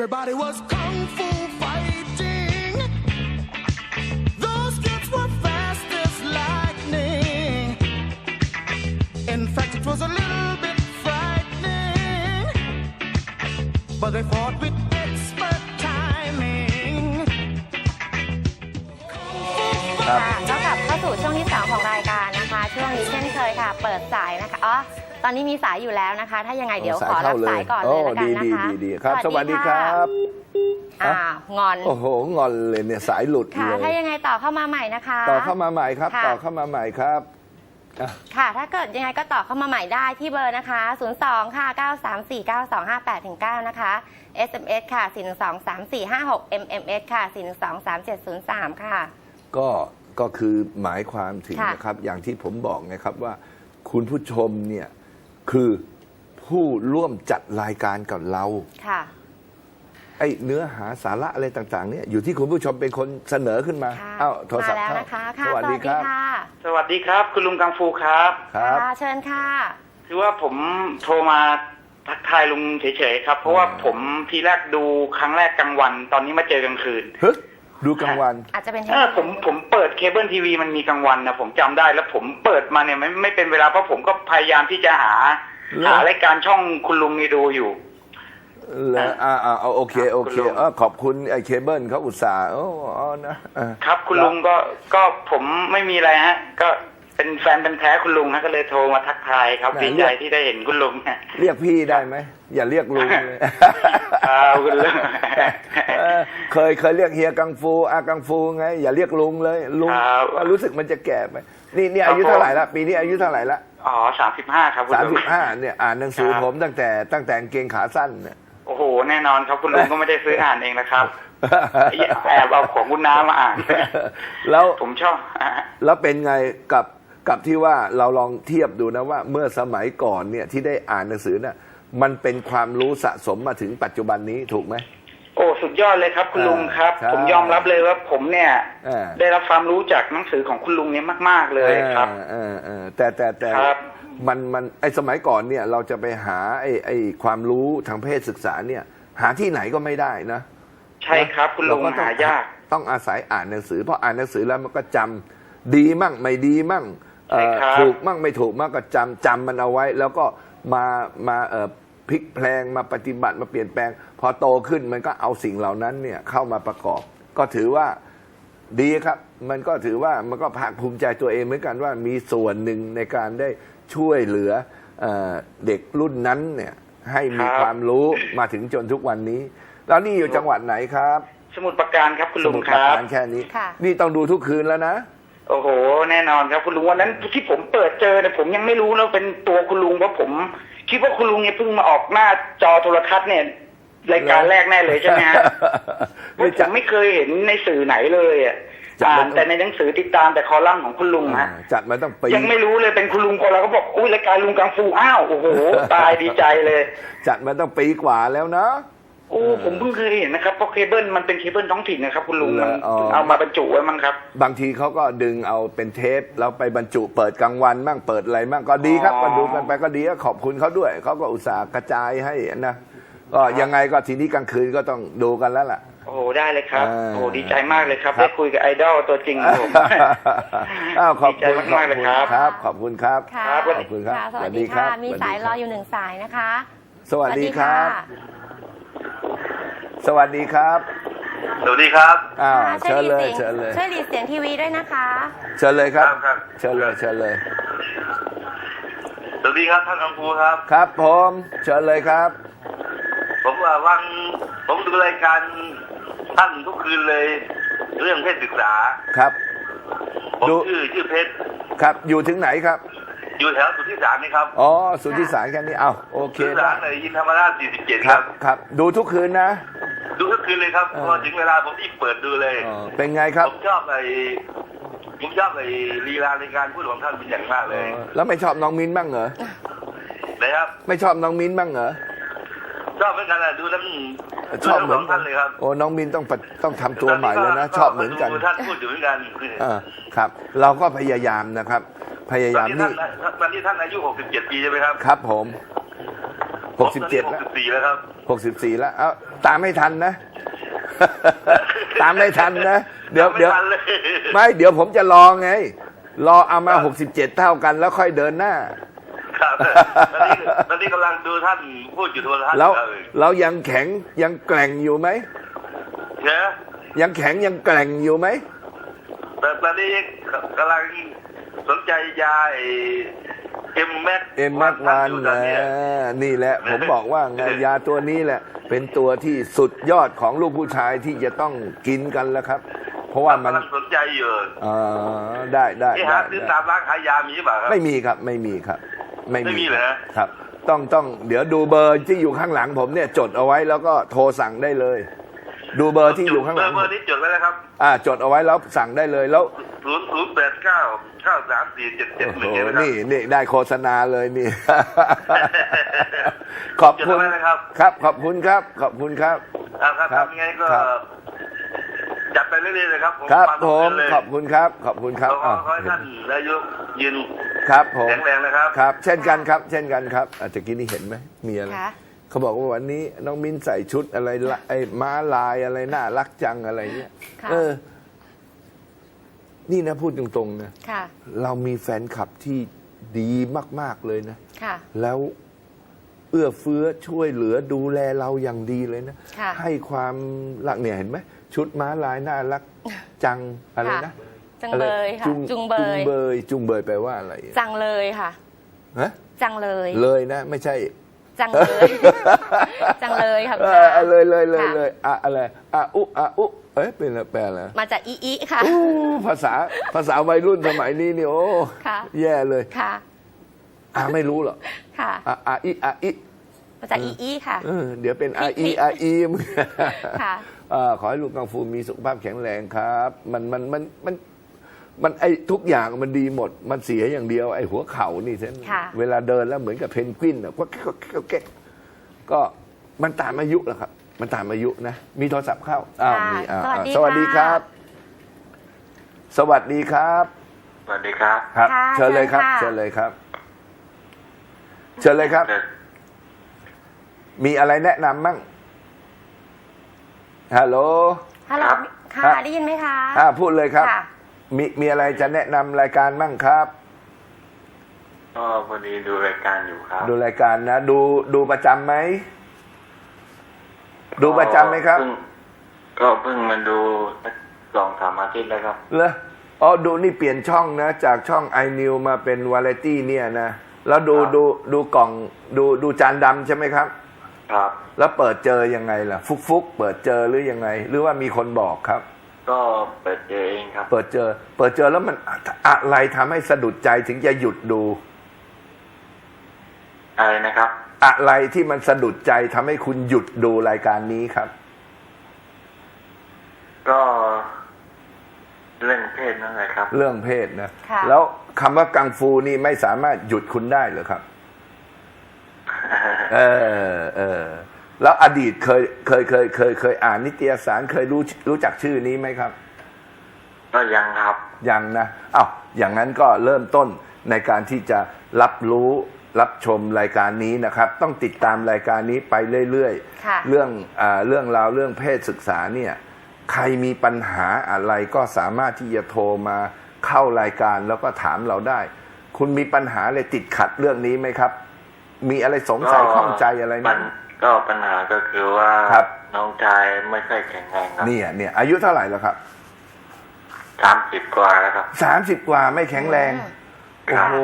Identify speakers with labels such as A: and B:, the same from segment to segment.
A: Everybody was kung fu fighting. Those kids were fast as lightning. In fact, it was a little bit frightening. But they fought with expert timing.
B: ค่ะก็กลับเข้าสู่ช่วงที่2ของรายการนะคะ ช่วงนี้เช่นเคยค่ะ เปิดสายนะคะอ๋อ ตอนนี้มีสายอยู่แล้วนะคะ ถ้ายังไงเดี๋ยวขอรับสายก่อนเลยแล้วกัน
C: โอ้
B: นะ
C: ดี
B: คะ
C: ดีดีครับ สวัสดีครับ
B: อ่างอน
C: โอ้โห งอนเลยเนี่ยสายหลุด
B: ค่ะ
C: เลย
B: ถ้ายังไงต่อเข้ามาใหม่นะคะ
C: ต่อเข้ามาใหม่ครับ
B: ค่ะ
C: ต่อเข้ามาใหม่ครับอะ
B: ค่ะ ถ้าเกิดยังไงก็ต่อเข้ามาใหม่ได้ที่เบอร์นะคะ 02 ค่ะ 9349258ถึง9นะคะ SMS ค่ะ 4123456 MMS ค่ะ 4123703 ค่ะ
C: ก็ก็คือหมายความถึง
B: ค่ะ
C: นะครับ อย่างที่ผมบอกนะครับว่าคุณผู้ชมเนี่ย คือผู้ร่วมจัดรายการกับเรา
B: ค่ะ
C: ไอ้เนื้อหาสาระอะไรต่าง ๆ เนี่ยอยู่ที่คุณผู้ชมเป็นคนเสนอขึ้นมา
B: ค่ะ
C: เอ้าโทรศัพท์
B: มาแล้ว
C: เข้า
B: นะคะค่ะ
C: สวัสดีครับ
B: ค่ะ
D: สวัสดีครับ คุณลุงกังฟูครับ
C: ครับ
B: ค่ะเชิญค่ะ
D: คือว่าผมโทรมาทักทายลุงเฉยๆครับ เพราะว่า
C: อ่า
D: ผมทีแรกดูครั้งแรกกลางวัน ตอนนี้มาเจอกลางคืน
C: เฮ้ยดูกลางวัน
B: อาจจะเป็น
D: เออผมผมเปิดเคเบิลทีวีมันมีกลางวันนะผมจำได้แล้วผมเปิดมาเนี่ยไม่ไม่เป็นเวลาเพราะผมก็พยายามที่จะหา
C: เหรอ
D: หารายการช่องคุณลุงนี่ดูอยู่
C: เหรออ่าอ่าเอาโอเคโอเค
D: คุณลุง
C: เออขอบคุณไอ้เคเบิลเขาอุตส่าห์โอ้เอานะเออ
D: ครับคุณลุงก็ก็ผมไม่มีอะไรฮะ ก็เป็นแฟนเป็นแท้คุณลุงฮะก็เลยโทรมาทักทายครับดีใจที่ได้เห็นคุณลุง
C: เรียกพี่ได้ไหมอย่าเรียกลุงเลย
D: ครับคุณลุง
C: เออเคยเคยเรียกเฮียกังฟูอากังฟูไง อย่าเรียกลุงเลยลุง
D: ครับ
C: รู้สึกมันจะแก่ไปนี่นี่อายุเท่าไหร่ละปีนี้อายุเท่าไหร่ละ
D: อ๋อสามสิบห้าครับคุณ
C: สาม
D: ลุ
C: สิ
D: ง
C: บห้าเนี่ยอ่านหนังสือ
D: ครับ
C: ผมตั้งแต่ตั้งแต่กางเกงขาสั้นเนี่ย
D: โอ้โห แน่นอนครับคุณลุงก็ไม่ได้ซื้ออ่านเองนะครับ แอบเอาของคุณน้ามาอ่าน
C: แล้ว
D: ผมชอบ
C: แล้วเป็นไงกับกับที่ว่าเราลองเทียบดูนะว่าเมื่อสมัยก่อนเนี่ยที่ได้อ่านหนังสือน่ะมันเป็นความรู้สะสมมาถึงปัจจุบันนี้ถูกไหม
D: โอ้สุดยอดเลยครับ คุณลุงครับ
C: ครับ
D: ผมยอมรับเลยว่าผมเนี่ย
C: เออ
D: ได้รับความรู้จากหนังสือของคุณลุงเนี่ยมาก ๆเลยครับ
C: เออเออเออแต่แต่แต่
D: ครับ
C: มันมันไอสมัยก่อนเนี่ยเราจะไปหาไอไอความรู้ทางเพศศึกษาเนี่ย หาที่ไหนก็ไม่ได้นะ
D: ใช่ครับ คุณลุง
C: เรก็ต้อง
D: หายาก
C: ต้องอาศัยอ่านหนังสือเพราะอ่านหนังสือแล้วมันก็จำดีมั่งไม่ดีมั่งเอ่อ
D: ใช่ครับ
C: ถูกมั่งไม่ถูกมั่งก็จำจำมันเอาไว้ แล้วก็มามาเอ่อ พลิกแพลงมาปฏิบัติมาเปลี่ยนแปลง พอโตขึ้นมันก็เอาสิ่งเหล่านั้นเนี่ยเข้ามาประกอบ ก็ถือว่าดีครับ มันก็ถือว่ามันก็ภาคภูมิใจตัวเองเหมือนกันว่ามีส่วนหนึ่งในการได้ช่วยเหลือเอ่อเด็กรุ่นนั้นเนี่ยให้มี
D: ครับ
C: ความรู้มาถึงจนทุกวันนี้ แล้วนี่อยู่จังหวัดไหนครับ
D: สมุดประการครับคุณลุง
C: สมุท
D: ค
C: ปรา
D: รับ
C: การแค่นี้
B: ค่ะ
C: นี่ต้องดูทุกคืนแล้วนะ
D: โอ้โห แน่นอนครับคุณลุงวันนั้นที่ผมเปิดเจอเนี่ยผมยังไม่รู้นะเป็นตัวคุณลุงเพราะผม คิดว่าคุณลุงเนี่ยเพิ่งมาออกหน้าจอโทรทัศน์เนี่ยรายการแรกแน่เลยใช่ไหมฮะเพราะผมไม่เคยเห็นในสื่อไหนเลยอะ
C: จัด
D: อ่า
C: มัน
D: นแต่ในหนังสือติดตามแต่คอลัมน์ของคุณลุง
C: อ่า
D: ฮะ
C: จัดมาต้องปี
D: ยังไม่รู้เลยเป็นคุณลุงพอเราก็บอกอุ้ยรายการลุงกังฟูอ้าวโอ้โหตายดีใจเลย
C: จัดมาต้องปีกว่าแล้วนะ
D: โอ้ผมเพิ่งเคยเห็นนะครับเพราะเคเบิลมันเป็นเคเบิลท้องถิ่นนะครับ คุณลุง
C: เหร
D: มั
C: อนอ๋อ
D: เอามาบรรจุไว้มั้งครับ
C: บางทีเขาก็ดึงเอาเป็นเทปแล้วไปบรรจุเปิดกลางวันมั่งเปิดอะไรมั่งก็ดีครับ
D: อ๋อ
C: ก็ดูกันไปก็ดีก็ขอบคุณเขาด้วยเขาก็อุตส่าห์กระจายให้นะก็ยังไงก็ทีนี้กลางคืนก็ต้องดูกันแล้วล่ะ
D: โอ้โหได้เลยครับ
C: อ่า
D: โอ้โหดีใจมากเลยครับ
C: ครับ
D: ได้คุยกับไอดอลตัวจริงของผม
C: อ้าวขอบ
D: ดีใจ
C: คุณ
D: มากๆเลยครับ
C: ครับขอบคุณครับ
B: ค่ะ
D: ครับ
C: ขอบคุณครับะ
B: ส
C: สวั
B: วั
C: ส
B: ส
C: ดี
B: ดี
C: ครั
B: ค่ะ
C: บ
B: มี
C: สวัสดี
B: สาย
C: ครับ
B: รออยู่หนึ่งสายนะคะ
C: สวัสดีครับ สวัสดีค รับ
E: สวัสดีครับ
C: อ้าว
B: ค่ะ
C: เชิญเลย
B: ช่
C: เชิ
B: วย
C: ญ
B: ห
C: เล
B: ลี
C: ย
B: เสียงช่วยหลีเสียงทีวีด้วยนะคะ
C: เชิญเลยครับ
E: ครับ ครับ
C: เชิญเลยเชิญเลย
E: สวัสดีครับท่านอังคูครับ
C: ครับผมเชิญเลยครับ
E: ผมว่าวังผมดูรายการท่านทุกคืนเลย เรื่องเพศศึกษา
C: ครับ
E: ผม
C: ดู
E: ชื่อชื่อเพชร
C: ครับอยู่ถึงไหนครับ
E: อยู่แถวสุทธิสารนี่ครับ
C: อ๋อสุทธิสารแค่นี้เอาโอเค
E: สุทธิสา
C: ได้
E: รในยินธรรมราช47
C: ค
E: ค
C: รั
E: รั
C: บบครับ ดูทุกคืนนะ
E: ดูทุกคืนเลยครับ
C: เออ
E: พอถึงเวลาผมรีบเปิดดูเลย
C: อ๋อเป็นไงครับ
E: ผมชอบไอ้ผมชอบไอ้ลีลาในการพูดของท่านเป็นอย่างมากเลย
C: อ๋อแล้วไม่ชอบน้องมิ้นบ้างเหรอ
E: นะครับ
C: ไม่ชอบน้องมิ้นบ้างเหรอ
E: ชอบเหมือนกันนะดูทั้ง
C: ชอบเหมือน
E: ดูทั้งสง
C: กั
E: ท่านนเลยครับ
C: โอ้น้องมิ้นต้องปะต้องทำตัวใหม่แล้วนะ ชอบเหมือนกัน
E: ดูท่านพูดอยู่เหมือนกัน
C: เออครับ เราก็พยายามนะครับ พยา
E: ตอน
C: ยาม
E: นี้
C: นี่
E: ท่านตอนนี้ท่านอายุ 67 ปีใช่ไหมครับ
C: ครับผม
E: ผ
C: หกสิบเจ็ด
E: หก
C: แล้ว
E: สิบสี่แล้วครับ
C: หกสิบสี่แล้ว เอาตามไม่ทันนะ ตามไม่ทันนะ เดี๋ยว
E: ไม่
C: เดี๋ยว
E: ทันเลย
C: ไม่ เดี๋ยวผมจะรอไง รอเอามาหกสิบเจ็ดเท่ากันแล้วค่อยเดินหน้า
E: ครับ ตอนนี้ตอนนี้กำลังดูท่านพูดอยู่โทรทัศน์
C: แล้ว
E: ครับ
C: เรายังแข็งยังแกร่งอยู่ไหม
E: เนี่ย
C: ยังแข็งยังแกร่งอยู่ไหม
E: แต่ตอนนี้กำลังสนใจยา เอ็มแม็ก
C: เอ็มมักวาน
E: อยู่ตอ
C: นะ
E: เย
C: นี่แหละ ผมบอกว่าไงยาตัวนี้แหละ เป็นตัวที่สุดยอดของลูกผู้ชายที่จะต้องกินกันแล้วครับ เพราะว่ามัน
E: กำลังสนใจอยู่
C: เออได้ได้
E: ที่
C: ได้
E: หาซื้อ
C: ได้
E: ตามร้านขายยามีหรือเปล่าครับ
C: ไม่มีครับไม่มีครับไม่
E: ไม่มีเหรอ
C: ครับ ต้องต้องเดี๋ยวดูเบอร์ที่อยู่ข้างหลังผมเนี่ยจดเอาไว้แล้วก็โทรสั่งได้เลย ดูเบอร์ที่อยู่ข้างหลัง
E: เบอร์นี้จดไว้แล้วครับ
C: อ่า จดเอาไว้แล้วสั่งได้เลยแล้ว
E: ศูนย์ศูนย์แปดเก้าเก้าสามสี่เจ็ดเจ็ด
C: โอ้
E: หนึ่ง
C: โห
E: เห็นไหมครับ
C: นี่นี่ได้โฆษณาเลยนี่ ขอบคุณ
E: จดเอาไว้นะครับ
C: ครับ ขอบคุณครับ ขอบคุณครับ
E: อ่าครับ
C: ครับ
E: ทำยังไงก็
C: ครับ
E: จัดไปเรื่อยๆเลยครับผม
C: ครับ
E: ฟัง
C: ผม
E: เลย
C: ขอบคุณครับ ขอบคุณครับ
E: ขอ
C: อ้าว
E: ขอให้ท่านนายกยืน
C: ครับผม
E: แข็งแรงนะครับ
C: ครับ เช่นกันครับ เช่นกันครับ อาจจะกินนี่เห็นไหมมีอะไร
B: ค่ะ
C: เขาบอกว่าวันนี้น้องมิ้นใส่ชุดอะไรละไอ้ม้าลายอะไรน่ารักจังอะไรเงี้ย
B: ค่ะ
C: เออ นี่นะพูดตรงๆนะ
B: ค่ะ
C: เรามีแฟนคลับที่ดีมาก ๆเลยนะ
B: ค่ะ
C: แล้วเอื้อเฟื้อช่วยเหลือดูแลเราอย่างดีเลยนะ
B: ค่ะ
C: ให้ความรักเนี่ยเห็นไหมชุดม้าลายน่ารักจังอะไรนะ
B: จัง
C: อะไร
B: เบยค่ะ
C: จุง
B: จุงเบ
C: จุง
B: ย
C: เบยจุงเบยแปลว่าอะไร
B: จังเลยค่ะ
C: ฮะ
B: จังเลย
C: เลยนะ ไม่ใช่
B: จังเลย จังเลยค่ะ
C: เอ
B: คุณ
C: อ
B: อา
C: เลยเลยเลย
B: ค่ะ
C: เลยอะอะไรอะอุอะอุเอ๊ะเป็นอะไรแปลอะไร
B: มาจากอีอีค่ะ
C: อู้ภาษาภาษาวัยรุ่นสมัยนี้นี่โอ้
B: ค่ะ
C: แย่เลย
B: ค่ะ
C: อ่าไม่รู้หรอก
B: ค่ะ
C: อะอะอีอะอี
B: มาจากอีอีค่ะ
C: เออเดี๋ยวเป็นอา
B: พี่
C: อีอาอีม
B: ค่ะ
C: เอ่อขอให้ลูกกังฟูมีสุขภาพแข็งแรงครับ มันมันมันมัน มันไอทุกอย่างมันดีหมด มันเสียอย่างเดียว ไอหัวเข่านี่เส้น
B: ค่ะ
C: เวลาเดินแล้วเหมือนกับเพนกวินอะก็แก๊กก็แก๊กก็แก๊กก็มันตามอายุแหละครับ มันตามอายุนะ มีโทรศัพท์เข้าอ้าว
B: ค่ะ
C: มีอ้าว
B: สวัสดี
C: อ้าวสวัสดี
B: ค่ะ
C: ครับ สวัสดีครับ
E: สวัสดีครับ
C: ครับ
B: ค่ะ
C: เชิญเลยครับ
B: เชิ
C: เชิ
B: ญ
C: ญ
B: ค่ะ
C: เลยครับ เชิญเลยครับมีอะไรแนะนำมั่งฮัลโหล
B: ฮัลโหล
E: ครับ
B: ค่ะ
C: ครับ
B: ได้ยินไหมคะ
C: อ่าพูดเลยครับ
B: ค่ะ
C: มีมีอะไรจะแนะนำรายการมั่งครับ
F: ก็พอดีดูรายการอยู่ครับ
C: ดูรายการนะ ดูดูประจำไหม ดูประจำไหมครับ
F: เพิ่งก็เพิ่งมาดูสักสองสามอาทิตย์แล้วครับ
C: เลออ๋อดูนี่เปลี่ยนช่องนะ จากช่อง i n e w มาเป็นวาไรตี้เนี่ยนะ แล้วดู
F: ครับ
C: ดูดูกล่อง ดูดูจานดำใช่ไหมครับ
F: ครับ
C: แล้วเปิดเจอยังไงล่ะ ฟุกฟุกเปิดเจอหรือยังไง หรือว่ามีคนบอกครับ
F: ก็เปิดเจอเองครับ
C: เปิดเจอ เปิดเจอแล้วมันอะอะไรทำให้สะดุดใจถึงจะหยุดดู
F: อะไรนะครับ
C: อะไรที่มันสะดุดใจทำให้คุณหยุดดูรายการนี้ครับ
F: ก็เรื่องเพศนั่นแหละครับ
C: เรื่องเพศนะ
B: ค่ะ
C: แล้วคำว่ากังฟูนี่ไม่สามารถหยุดคุณได้เหรอครับ เออเออ แล้วอดีตเคยเคยเคยเคยเคยอ่านนิตยสารเคยรู้รู้จักชื่อนี้ไหมครับ
F: ก็ยังครับ
C: ยังนะอ้าวอย่างนั้นก็เริ่มต้นในการที่จะรับรู้รับชมรายการนี้นะครับ ต้องติดตามรายการนี้ไปเรื่อย
B: ค่ะ
C: ๆ เรื่องอาเรื่องราวเรื่องเพศศึกษาเนี่ยใครมีปัญหาอะไรก็สามารถที่จะโทรมาเข้ารายการแล้วก็ถามเราได้ คุณมีปัญหาอะไรติดขัดเรื่องนี้ไหมครับ มีอะไรสงสัย
F: ก็
C: ข้องใจอะไรไหม
F: ปัญ ก็ปัญหาก็คือว่า
C: ครับ
F: น้องชายไม่ค่อยแข็งแรงครับ
C: เนี่ยเนี่ยอายุเท่าไหร่แล้วครับ
F: สามสิบกว่าแล้วครับ
C: สามสิบกว่าไม่แข็งแรง
F: ครั
C: โอ้
F: บ
C: โห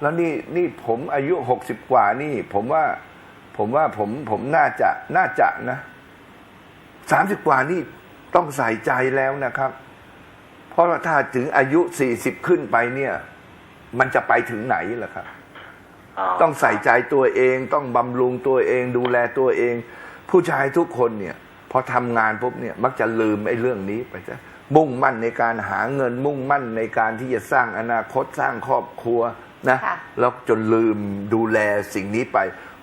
C: แล้วนี่นี่ผมอายุหกสิบกว่านี่ ผมว่า ผมว่าผมผมน่าจะน่าจะนะสามสิบกว่านี่ต้องใส่ใจแล้วนะครับ เพราะว่าถ้าถึงอายุสี่สิบขึ้นไปเนี่ย มันจะไปถึงไหนล่ะครับ ต้องใส่ใจตัวเอง ต้องบำรุงตัวเอง ดูแลตัวเอง ผู้ชายทุกคนเนี่ยพอทำงานปุ๊บเนี่ยมักจะลืมไอ้เรื่องนี้ไปซะมุ่งมั่นในการหาเงินมุ่งมั่นในการที่จะสร้างอนาคตสร้างครอบครัวนะ
B: ค่ะ
C: แล้วจนลืมดูแลสิ่งนี้ไป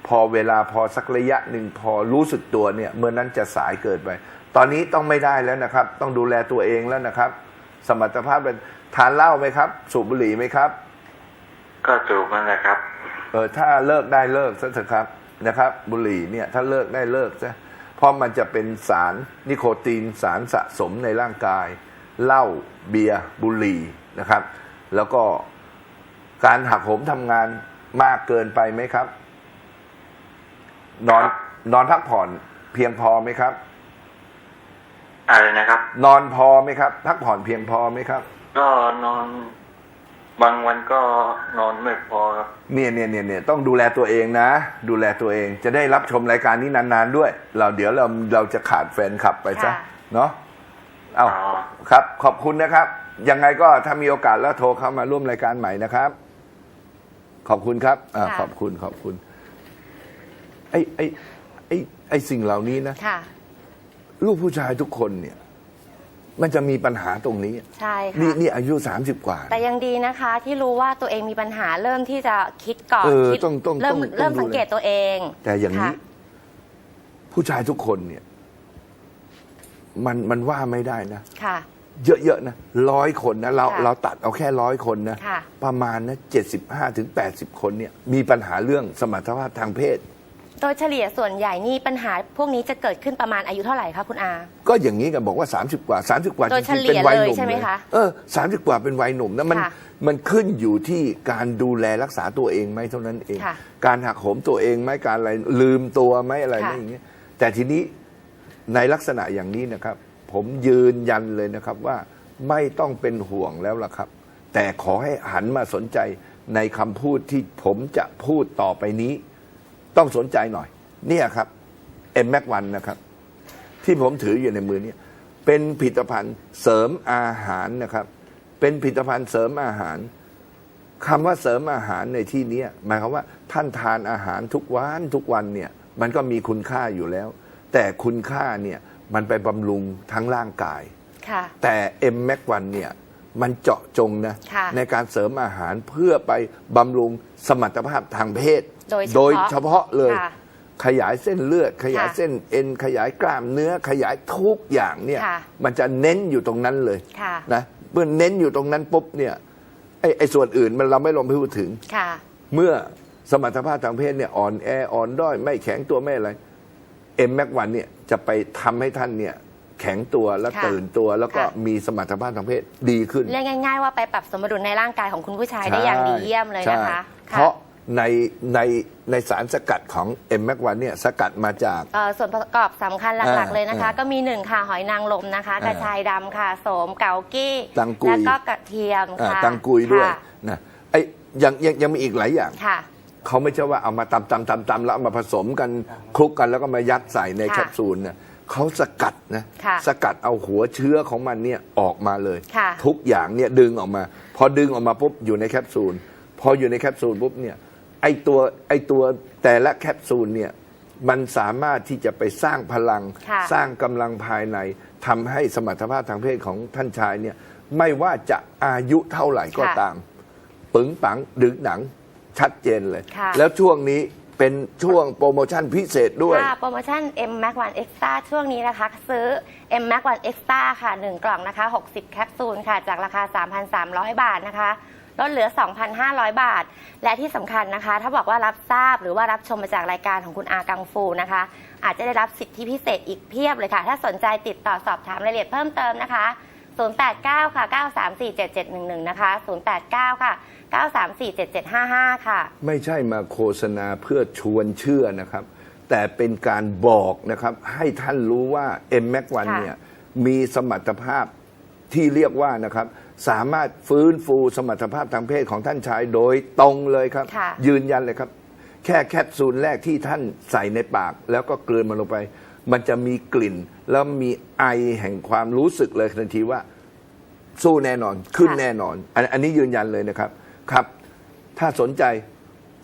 C: พอเวลาพอสักระยะหนึ่งพอรู้สึกตัวเนี่ยเมื่อนั้นจะสายเกินไป ตอนนี้ต้องไม่ได้แล้วนะครับ ต้องดูแลตัวเองแล้วนะครับ สมรรถภาพเป็นทานเหล้าไหมครับ สูบบุหรี่ไหมครับ
F: ก็จูบมันแหละครับ
C: เออถ้าเลิกได้เลิกซะเถอะครับนะครับ บุหรี่เนี่ยถ้าเลิกได้เลิกซะเพราะมันจะเป็นสารนิโคตินสารสะสมในร่างกายเหล้าเบียร์บุหรี่นะครับ แล้วก็การหักโหมทำงานมากเกินไปไหมครับ นอนนอนพักผ่อนเพียงพอไหมครับ
F: อะไรนะครับ
C: นอนพอไหมครับ พักผ่อนเพียงพอไหมครับ
F: ก็นอน บางวันก็นอนไม่พอครับ
C: เนี่ยเนี่ยเนี่ยเนี่ยต้องดูแลตัวเองนะ ดูแลตัวเองจะได้รับชมรายการนี้นานๆด้วย เราเดี๋ยวเราเราจะขาดแฟนคลับไปซะ
B: ค่ะ
C: เนาะเอา
F: อ๋อ
C: ครับ ขอบคุณนะครับ ยังไงก็ถ้ามีโอกาสแล้วโทรเข้ามาร่วมรายการใหม่นะครับ ขอบคุณครับอ่า
B: ค่ะ
C: ขอบคุณขอบคุณไอ้ไอ้ไอ้ไอ้สิ่งเหล่านี้นะ
B: ค่ะ
C: ลูกผู้ชายทุกคนเนี่ย มันจะมีปัญหาตรงนี้
B: ใช่
C: นี่
B: ค่ะ
C: นี่อายุสามสิบกว่า
B: แต่ยังดีนะคะที่รู้ว่าตัวเองมีปัญหาเริ่มที่จะคิดก่อน
C: เออ
B: คิด
C: ต้องต้อง
B: เริ่ม
C: ต้อง
B: เริ่ม
C: ต้องดู
B: สังเกตตัวเอง
C: แต่อย่างนี้
B: ค่ะ
C: ผู้ชายทุกคนเนี่ย มันมันว่าไม่ได้นะ
B: ค่ะ
C: เยอะ ๆ นะร้อยคนนะเรา
B: ค่ะ
C: เราตัดเอาแค่ร้อยคนนะ
B: ค่ะ
C: ประมาณนะเจ็ดสิบห้าถึงแปดสิบคนเนี่ย มีปัญหาเรื่องสมรรถภาพทางเพศ
B: โดยเฉลี่ยส่วนใหญ่นี่ปัญหาพวกนี้จะเกิดขึ้นประมาณอายุเท่าไหร่คะคุณอา
C: ก็อย่างนี้กันบอกว่า 30 กว่า 30 กว่า
B: โดย
C: จริงๆเป็น
B: เฉลี่ย
C: วัยห
B: เลย
C: นุ่ม
B: ใช่ไหม
C: เลย
B: คะ
C: เออสามสิบกว่าเป็นวัยหนุ่มนะมัน
B: ค่ะ
C: มันขึ้นอยู่ที่การดูแลรักษาตัวเองไหมเท่านั้นเอง
B: ค่ะ
C: การหักโหมตัวเองไหมการอะไรลืมตัวไหมอะไรไหม
B: ค่ะ
C: อย่างเงี้ยแต่ทีนี้ในลักษณะอย่างนี้นะครับ ผมยืนยันเลยนะครับว่าไม่ต้องเป็นห่วงแล้วล่ะครับ แต่ขอให้หันมาสนใจในคำพูดที่ผมจะพูดต่อไปนี้ ต้องสนใจหน่อย เนี่ยครับเอ็มแม็กวันนะครับ ที่ผมถืออยู่ในมือเนี่ยเป็นผลิตภัณฑ์เสริมอาหารนะครับ เป็นผลิตภัณฑ์เสริมอาหารคำว่าเสริมอาหารในที่เนี้ยหมายความว่าท่านทานอาหารทุกวันทุกวันเนี่ยมันก็มีคุณค่าอยู่แล้ว แต่คุณค่าเนี่ยมันไปบำรุงทั้งร่างกาย
B: ค่ะ
C: แต่เอ็มแม็กวันเนี่ยมันเจาะจงนะ
B: ค่ะ
C: ในการเสริมอาหารเพื่อไปบำรุงสมรรถภาพทางเพศ
B: โดยเฉพาะ
C: เฉพาะเลย
B: ค่ะ
C: ขยายเส้นเลือด ขยาย
B: ค่ะ
C: เส้นเอ็น ขยายกล้ามเนื้อขยายทุกอย่างเนี่ย
B: ค่ะ
C: มันจะเน้นอยู่ตรงนั้นเลย
B: ค่ะ
C: นะเมื่อเน้นอยู่ตรงนั้นปุ๊บเนี่ยไอ้ไอ้ส่วนอื่นมันเราไม่ลงไปพูดถึง
B: ค่ะ
C: เมื่อสมรรถภาพทางเพศเนี่ยอ่อนแออ่อนด้อยไม่แข็งตัวไม่อะไรเอ็มแม็กวันเนี่ยจะไปทำให้ท่านเนี่ยแข็งตัวแล้ว
B: ค่ะ
C: ตื่นตัว แล้วก็
B: ค่ะ
C: มีสมรรถภาพทางเพศดีขึ้น
B: เรียกง่าย ๆ ว่าไปปรับสมดุลในร่างกายของคุณผู้ชายได้อย่างดีเยี่ยมเลยนะคะ
C: ใช่
B: ค่ะ
C: เพราะ ในในในสารสกัดของเอ็มแม็กวันเนี่ยสกัดมาจาก
B: เอ่อส่วนประกอบสำคัญหลัก
C: อ่า
B: ๆ เลยนะคะ
C: อ่า
B: ก็มีหนึ่งค่ะหอยนางรมนะคะ
C: อ่าก
B: ระชายดำค่ะโสมเกากี้
C: ตังกุย
B: แล้วก็กระเทียม
C: อ่า
B: ค่ะ
C: ตังกุยด้วย
B: ค่ะ
C: นะไอ้ยังยังยังมีอีกหลายอย่าง
B: ค่ะ
C: เขาไม่ใช่ว่าเอามาตำตำตำตำแล้วเอามาผสมกันคลุกกันแล้วก็มายัดใส่ใน
B: ค่ะ
C: แคปซูลเนี่ยเขาสกัดนะ
B: ค่ะ
C: สกัดเอาหัวเชื้อของมันเนี่ยออกมาเลย
B: ค่ะ
C: ทุกอย่างเนี่ยดึงออกมา พอดึงออกมาปุ๊บอยู่ในแคปซูล พออยู่ในแคปซูลปุ๊บเนี่ย ไอตัวไอตัวแต่ละแคปซูลเนี่ยมันสามารถที่จะไปสร้างพลัง
B: ค่ะ
C: สร้างกำลังภายในทำให้สมรรถภาพทางเพศของท่านชายเนี่ยไม่ว่าจะอายุเท่าไหร่ก็
B: ค่ะ
C: ตาม ปึงปังดึกหนังชัดเจนเลย
B: ค่ะ
C: แล้วช่วงนี้เป็นช่วงโปรโมชั่นพิเศษด้วย
B: ค่ะโปรโมชั่น M Max 1 Extra ช่วงนี้นะคะ ซื้อ M Max 1 Extra ค่ะ 1 กล่องนะคะ 60 แคปซูลค่ะ จากราคา 3,300 บาทนะคะ ลดเหลือ 2,500 บาท และที่สำคัญนะคะ ถ้าบอกว่ารับทราบหรือว่ารับชมมาจากรายการของคุณอากังฟูนะคะ อาจจะได้รับสิทธิพิเศษอีกเพียบเลยค่ะ ถ้าสนใจติดต่อสอบถามรายละเอียดเพิ่มเติมนะคะ 089 ค่ะ 9347711 นะคะ 089 ค่ะ 9347755 ค่ะ
C: ไม่ใช่มาโฆษณาเพื่อชวนเชื่อนะครับ แต่เป็นการบอกนะครับ ให้ท่านรู้ว่า m m a x 1
B: ค่ะ
C: เนี่ยมีสมรรถภาพ ที่เรียกว่านะครับสามารถฟื้นฟูสมรรถภาพทางเพศของท่านชายโดยตรงเลยครับ
B: ค่ะ
C: ยืนยันเลยครับ แค่แคปซูลแรกที่ท่านใส่ในปาก แล้วก็กลืนมันลงไป มันจะมีกลิ่น แล้วมีไอแห่งความรู้สึกเลยทันทีว่า สู้แน่นอนขึ้น
B: ค่ะ
C: แน่นอนอันอันนี้ยืนยันเลยนะครับครับ ถ้าสนใจ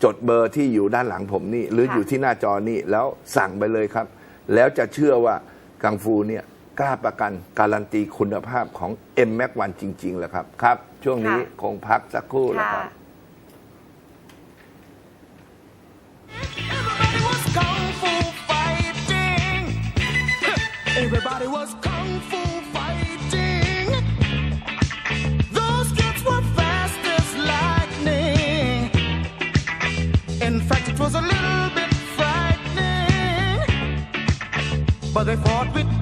C: จดเบอร์ที่อยู่ด้านหลังผมนี่ หรือ
B: ค่ะ
C: อยู่ที่หน้าจอนี่แล้วสั่งไปเลยครับ แล้วจะเชื่อว่ากังฟูเนี่ย กล้าประกันการันตีคุณภาพของ m m a c 1จริงๆแล้วครับ ครับ ช่วงนี้คงพักสักครู่แล้ว
B: ค
C: รับ
A: Everybody was kung fu fighting. Those kids were fast as lightning. In fact, it was a little bit frightening. But they fought with